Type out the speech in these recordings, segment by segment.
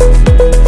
Thank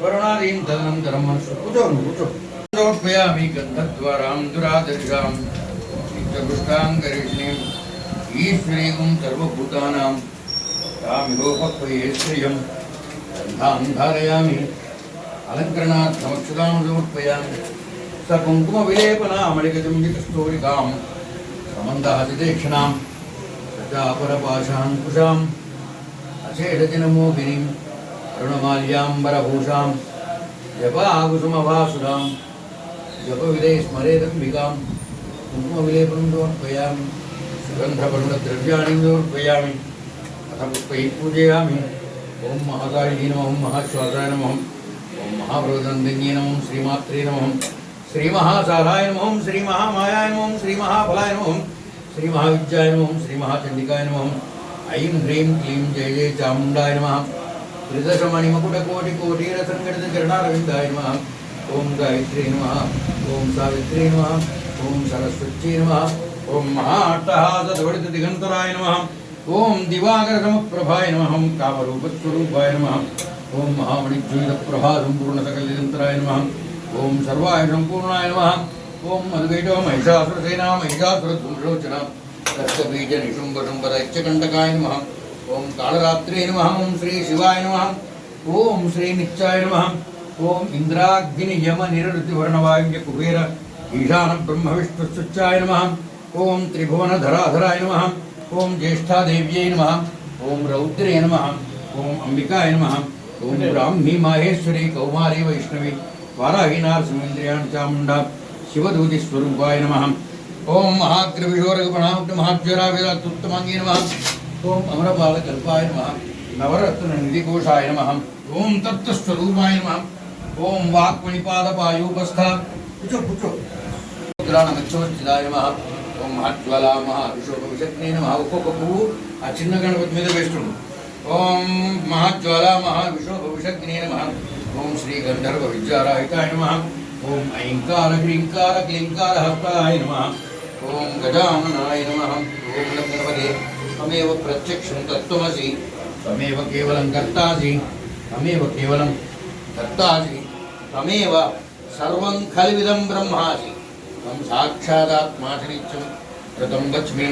బ్రహ్మభోద్భవస్వర వరుణాదీం తదనంతరం మనసు కూర్చో నువ్వు కూర్చో గంధద్వారాం దురాదర్శాం నిత్యపుష్టాం గరిష్ణీం ఈశ్వరీం సర్వభూతానాం తామిహోపక్వయేశ్వర్యం గంధాం ధారయామి అలంకరణార్థమక్షదాం సమర్పయామి స కుంకుమ విలేపనామళికజంజితస్తోరికాం సమందహసిదేక్షణాం సజాపరపాశాంకుశాం అశేషజనమోహినీం అరుణమాల్యాంబరభూషాం జప ఆకుసుమభాసురాం జప జపవిదే స్మరేదంబికాం కుంకుమ కుంకుమవిలేపనం సమర్పయామి సుగంధపరుణద్రవ్యాణి సమర్పయామి అథ పుష్పై పూజయామి ఓం మహాకాళీ నమః మహాశ్వాసాయ నమః ఓం మహాభృదందిన్యే నమః శ్రీమాత్రే నమః శ్రీమహాసారాయ మహాసారాయ శ్రీమహామాయాయ శ్రీ శ్రీమహాఫలాయ నమః శ్రీమహావిద్యాయ మహాఫలాయ శ్రీమహాచండికాయ శ్రీ ఐం హ్రీం క్లీం జయ జయ చాముండాయ నమః త్రిదశమణిమకుటకోటికోటీరసంఘటిత చరణారవిందాయ నమః ఓం గాయత్రీ నమః ఓం సావిత్రీ నమః ఓం సరస్వత్యై నమః ఓం మహాట్టహాసదవడిత దిగంతరాయ నమః ఓం దివాకర సమప్రభాయ నమః కామరూపస్వరూపాయ నమః ఓం మహామణిజ్యోత ప్రభా సంపూర్ణ సకలిదంతరాయ నమః ఓం సర్వాయ సంపూర్ణాయ నమః ఓం మధుకైటో ఓం కాళరాత్రే నమః ఓం శ్రీ శివాయ నమః ఓం శ్రీ నిత్యాయ నమః ఓం ఇంద్రాగ్ని యమ నిరృతి వర్ణవాయుజ్య కుబేర ఈశాన బ్రహ్మ విష్ణు సుచ్చాయ నమః ఓం త్రిభువన ధరాధరాయ నమః ఓం జ్యేష్ఠాదేవ్యై నమః ఓం రౌద్రే నమః ఓం అంబికాయ నమః ఓం బ్రాహ్మీ మాహేశ్వరి కౌమారీ వైష్ణవి వారాహి నారసింహేంద్రియాణి చాముండా శివదూతి స్వరూపాయ నమః ఓం మహాగ్రవిశోరగణాబ్ద మహాజ్వరావేదాత్తుత్తమాంగే నమః ఓం అమరబాలకల్పాయ నమ. నవరత్న నిధికోశాయ నమ. ఓం తత్వస్వరూపాయ నమ. ఓం వాక్మణిపాదపాయూపస్థ. కూర్చో కూర్చో రుద్రాణమచ్చోచిదాయ నమః. ఓం మహాజ్వలా మహావిశోక విషగ్నే ఒక్కొక్క పువ్వు ఆ చిన్న గణపతి మీద వేస్తుండు. ఓం మహాజ్వలా మహావిశోక విషగ్నే ఓం శ్రీ గంధర్వ విద్యారాహితాయ నమ. ఓం ఐంకార హ్రీంకార క్లింకార హస్తాయ నమ. ఓం గజాననాయ నమ. ఓం గణపదే తమేవ ప్రత్యక్షం తత్వమసి తమేవ కేవలం కర్తాసి తమేవ కేవలం కర్తాసి తమేవ సర్వం ఖల్విదం బ్రహ్మాసి. తం సాక్షాదాత్మాశనిత్యం కృతం వచ్మి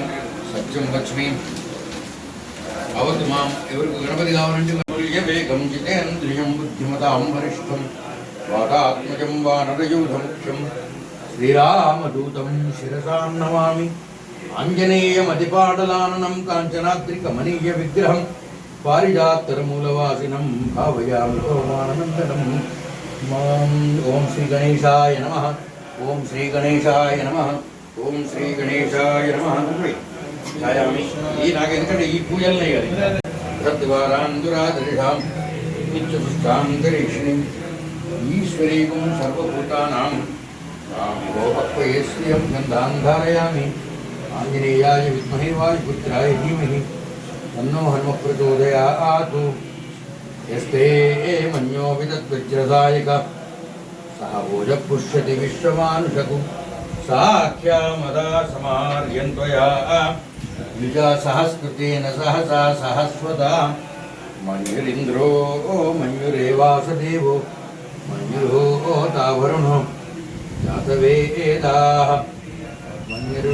సత్యం వచ్మి. అవతు మాం ఎవరికి గణపతి కావాలంటే తుల్య వేగం జితేంద్రియం బుద్ధిమతాం వరిష్టం వాతాత్మజం వానరయూధముఖ్యం. శ్రీరామదూతం శిరసాం నమామి ఆంజనేయమతిపాటలాననం కాంచనాద్రికమనీయ విగ్రహం పారిజాత్తరమూలవాసినం భావయామి సోమానందనం మాం ఓం శ్రీ గణేశాయ నమ. ఓం శ్రీ గణేశాయ నమ. ఓం శ్రీ గణేశాయ నమ. ఛాయామి. ఈ నాకు ఎందుకంటే ఈ పూజలనే కదా. సద్వారాందురాదరిషాం నిత్యపుష్టాం ఈశ్వరీకం సర్వభూతానాం. గోపక్వయే శ్రియం గంధాన్ ధారయామి आंजनेयाय विद्महे वायुपुत्राय धीमहि। तन्नो हनुमः प्रचोदयात् यस्ते मन्यो विदद्वज्रदायक सह भोज पुष्यति विश्वमानुषकु। साख्यामदा समार्यन्त्वया द्विजा सहस्कृतेन सहसा सहस्वता। मन्युरिन्द्रो मन्युरेवासदेवो मन्युरो तावरुण जातवेदा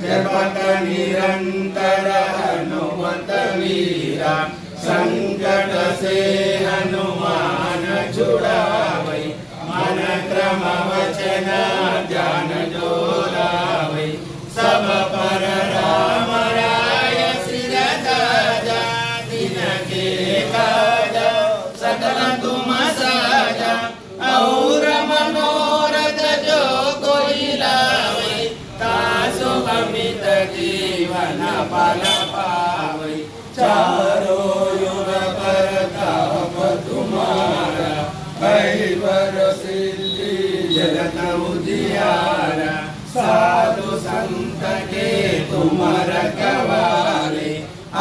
ಜಪತ ನಿರಂತರ ಹನುಮತ ವೀರ ಸಂಕಟ ಸೇ ಹನುಮಾನ ಚುಡಾವೈ ಮನ ಕ್ರಮ ವಚನ जीवन पलो युग जगत जगतमुदार साधु सन्त के तुर कार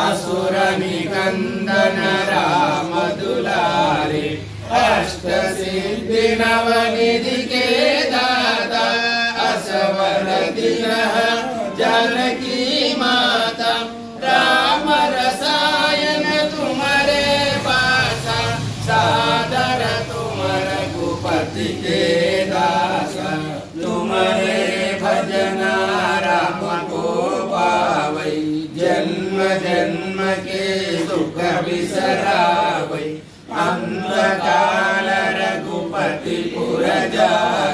असुर निन्दनरा मदुलारे अष्टसिद्धि नवनिधि के जन्म जन्म के दुख बिसरावै अंतकाल रघुपति पुर जाई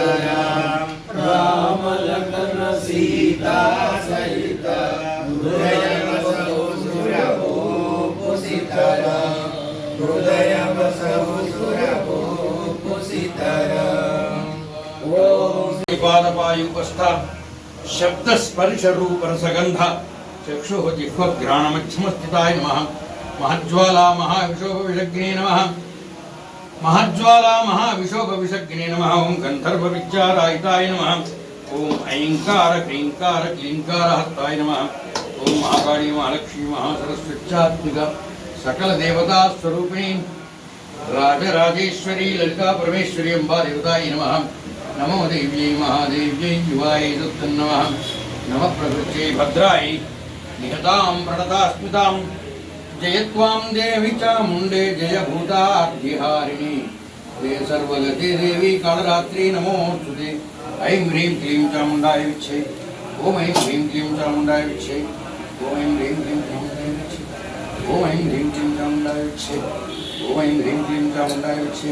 सीता राम लखन सीता सहित हृदय बसौ सुरभो पुसितरा हृदय बसौ शब्द स्पर्श रूप रसगंध चक्षुः जिह्व घ्राणमक्षमस्थिताय नमः महज्ज्वाला महाविशोभविषग्ने नमः మహజ్వాలా మహావిశోభవిషగ్నే నమ ఓం గంధర్వ విద్యారాయితాయ నమ ఓం ఐంకార క్రీంకార క్లీంకార హస్తాయ నమ ఓం మహాకాళీ మహాలక్ష్మీ మహాసరస్వత్యాత్మిక సకల దేవతా స్వరూపిణి రాజరాజేశ్వరీ లలితా పరమేశ్వరి అంబా దేవతాయ నమ నమో దేవ్యై మహాదేవ్యై యువాయ దత్తన్నమ నమ ప్రకృత్యై భద్రాయ నిహతాం ప్రణతాస్మితాం जयत्वां देवी चा मुंडे जय सर्वगते देवी कालरात्रि नमो ते ऐं ह्रीं क्लीं चामुण्डाय विच्छे। ॐ ऐं ह्रीं क्लीं चामुण्डाय विच्छे। ॐ ऐं ह्रीं क्लीं चामुण्डाय विच्छे। ॐ ऐं ह्रीं क्लीं चामुण्डाय विच्छे। ॐ ऐं ह्रीं क्लीं चामुण्डाय विच्छे।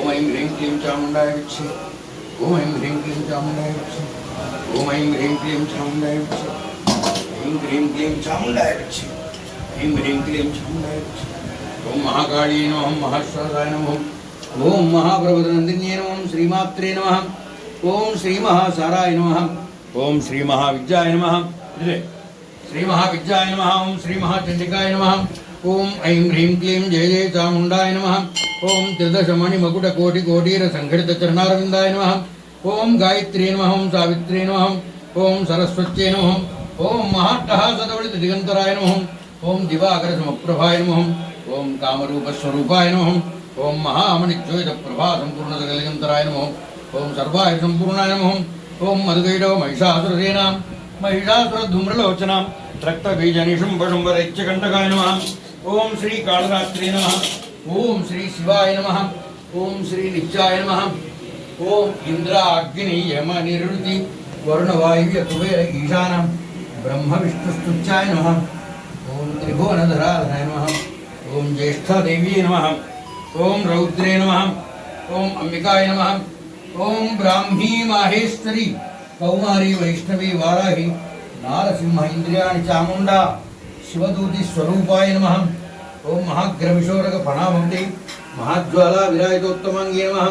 ॐ ऐं ह्रीं क्लीं चामुण्डाय विच्छे ॐ ऐं ह्रीं क्लीं चामुण्डाय विच्छे। ॐ ऐं ह्रीं क्लीं चामुण्डाय विच्छे ऐं ह्रीं क्लीं चामुंडाय विच्छे। ओम ऐं ह्रीं क्लीं चामुंडाय विच्छे। ऐं ह्रीं क्लीं चामुण्डाय विच्छे। ఐం హ్రీం క్లీం చాముండాయ విచ్చై ఓం మహాకాళీ నమః మహాశ్వరాయ నమః ఓం మహాప్రభునందిన్యే నమః శ్రీమాత్రే నమః ఓం శ్రీ మహాసారాయ నమః ఓం శ్రీ మహావిద్యాయ నమః ఇదే శ్రీ మహావిద్యాయ నమ ఓం శ్రీ మహాచండికాయ నమ ఓం ఐం హ్రీం క్లీం జయ జయ చాముండాయ నమ ఓం త్రిదశమణి మకుట కోటి కోటీర సంఘటిత చరణారవిందాయ నమ ఓం ओम दिवाकर नम। नमः ओम कामरूप स्वरूपाय नमः। ओम महामणिज्योत प्रभा संपूर्ण सकलिगंतराय नमः। ओम सर्वाय संपूर्णाय नमः। ओम मधुकैडव महिषासुरसेनां महिषासुरधूम्रलोचनां। रक्तबीजनिशुम्भशुम्भरैच्यकण्टकाय नमः। ओम श्री कालरात्रे नमः। ओम श्री शिवाय नमः। ओम श्री नित्याय नमः। ओम इंद्राग्नि यम निरुति वरुणवायु यतुवे ईशानं ब्रह्मविष्णुस्तुत्याय नमः। త్రిభువనధరాధనాయ నమ. ఓం జ్యేష్ఠదేవీ నమ. ఓం రౌద్రే నమ. ఓం అంబికాయ నమ. ఓం బ్రాహ్మీ మాహేశ్వరి. కౌమారి వైష్ణవి వారాహి. నారసింహ ఇంద్రియాణి చాముండా. శివదూతి స్వరూపాయ నమ. ఓం మహాగ్రవిశోరక ఫణామంతి మహాజ్వాలా విరాజితోత్తమాంగే నమ.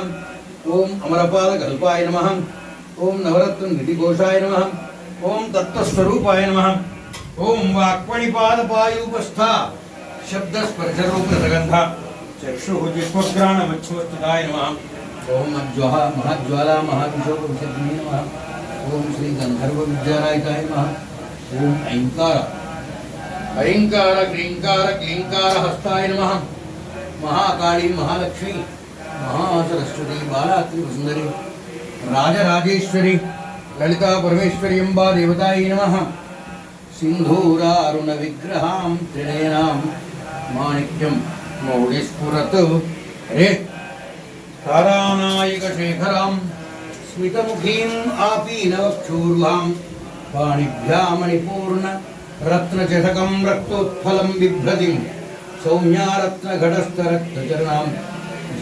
ఓం అమరపాల కల్పాయ నమ. ఓం నవరత్న నిధిఘోషాయ నమ. ఓం తత్వస్వరూపాయ నమ. ओम वाक्मणिपादपायूपस्था शब्दस्पर्शरूपसगन्ध चक्षुः जिह्वग्राणमच्छवस्तुताय नमः। ओम मज्ज्वः महाज्वाला महाविशोकविशग्ने नमः। ओम श्री गन्धर्वविद्यारायिकाय नमः। ओम ऐङ्कार ऐङ्कार ग्रीङ्कार क्लीङ्कार हस्ताय नमः। महाकाली, महालक्ष्मी, महासरस्वती बालात्रिवसुन्दरी राजराजेश्वरी, ललिता परमेश्वरी अम्बा देवताय नमः। సింధూరారుణ విగ్రహాం త్రినేనాం మాణిక్యం మౌళిస్ఫురత్ రే తారానాయక శేఖరాం స్మితముఖీం ఆపీనవక్షూర్వాం పాణిభ్యామణిపూర్ణ రత్నచటకం రక్తోత్ఫలం బిభ్రతిం సౌమ్యారత్నఘటస్థరక్తచరణాం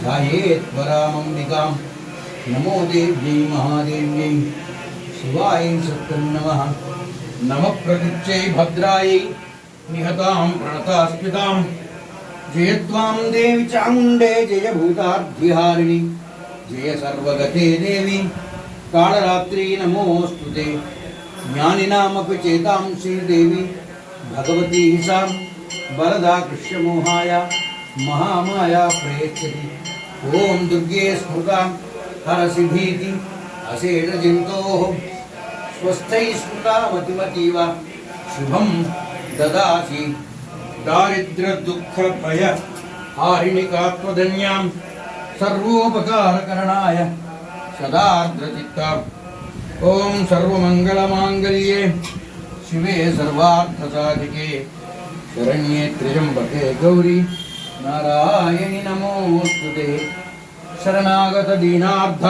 ధ్యాయేత్వరామంబికాం నమో దేవ్यै మహాదేవ్यै శివాయ సత్తం నమ नमः प्रकृत्यै भद्रायै जय देवि जय भूतार्धिहारिणि जय सर्वगते देवी। कालरात्रि नमोऽस्तु ते। ज्ञानिनामपि चेतांसि भगवती सा वरदा कृष्यमोहाय महामाया दुर्गे स्मृता, हरसि भीति स्वस्थैः स्मृता मतिमतीव शुभं ददासि। दारिद्र्यदुःखभय हारिणिकात्मधन्यां सर्वोपकारकरणाय। सदार्द्रचित्ता ॐ सर्वमङ्गलमाङ्गल्ये। शिवे सर्वार्थसाधिके। शरण्ये त्र्यम्बके गौरी। नारायणि नमोऽस्तु ते। शरणागतदीनार्थ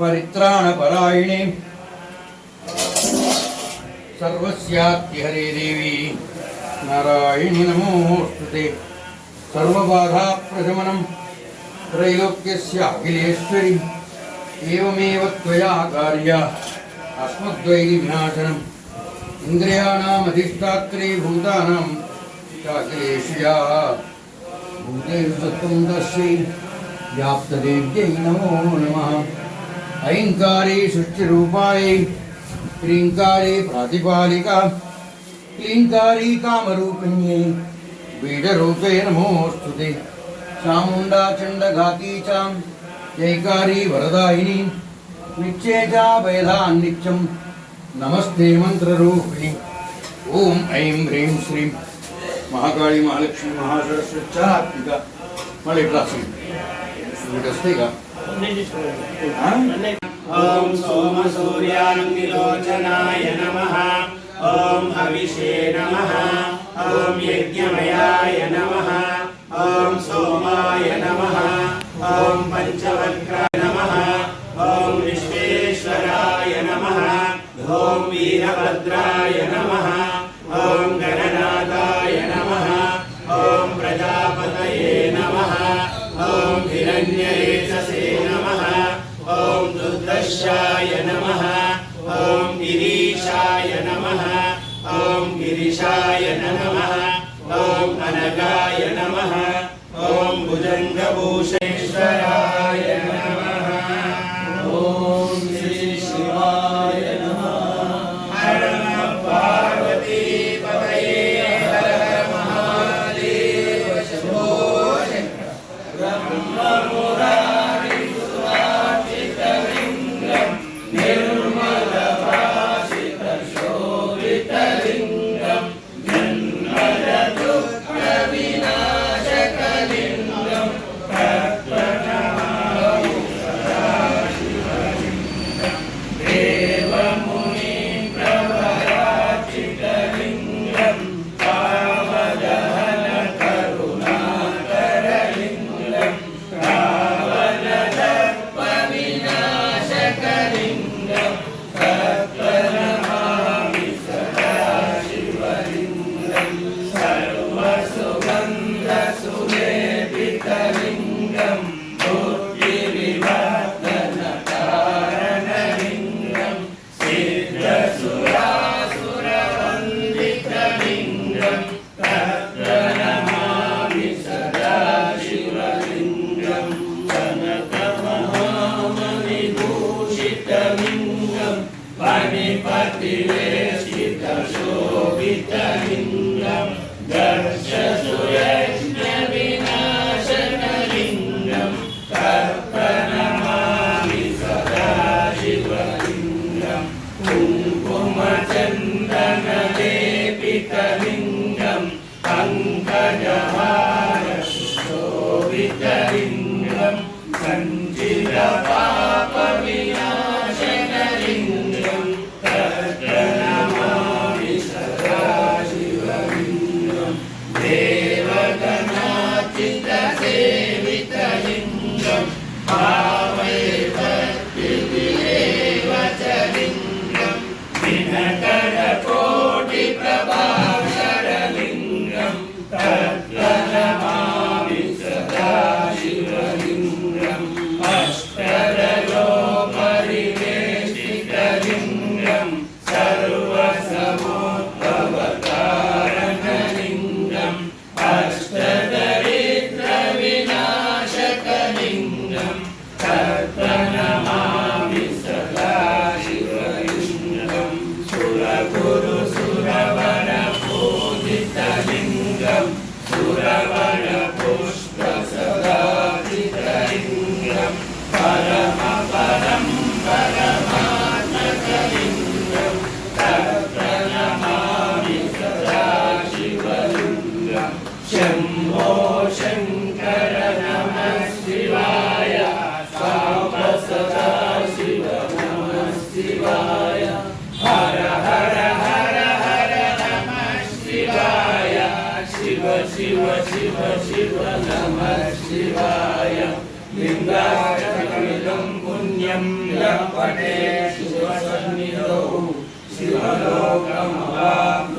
परित्राणपरायणे। सर्वस्यात्तिहरे देवी। नारायणि नमोऽस्तु ते सर्वबाधाप्रशमनं त्रैलोक्यस्य अखिलेश्वरि एवमेव त्वया कार्या। अस्मद्वैरिविनाशनम् इन्द्रियाणामधिष्ठात्रे भूतानां चाखिलेश्या भूतेषु सत्त्वं तस्यै व्याप्तदेव्यै नमो नमः। ऐङ्कारे सृष्टिरूपायै। క్లింకారీ ప్రాతిపాలిక క్లీంకారీ కామరూపిణ్యై బీడరూపే నమోస్తు చాముండా చండగాకీచాం జైకారీ వరదాయిని నిత్యేజా బైలాన్నిత్యం నమస్తే మంత్రరూపిణి ఓం ఐం హ్రీం శ్రీం మహాకాళి మహాలక్ష్మి మహాసరస్వచ్చాత్మిక మళ్ళీ ఇట్లా వస్తే ఇక ॐ सोमसूर्याङ्गिलोचनाय नमः ॐ हविषे नमः ॐ यज्ञमयाय नमः ॐ सोमाय नमः ॐ पञ्चवक्राय नमः ॐ विश्वेश्वराय नमः ॐ वीरभद्राय नमः ॐ गणनाथाय दुर्दशाय नमः ॐ गिरीशाय नमः ॐ गिरिशाय नमः ॐ अनगाय नमः ॐ भुजङ्गभूषेश्वराय ശിവായ ലിംഗാഷ്ടകമിതം പുണ്യം ലഭ്യത്തെ ശിവസന്നിധൗ ശിവലോകമവാമി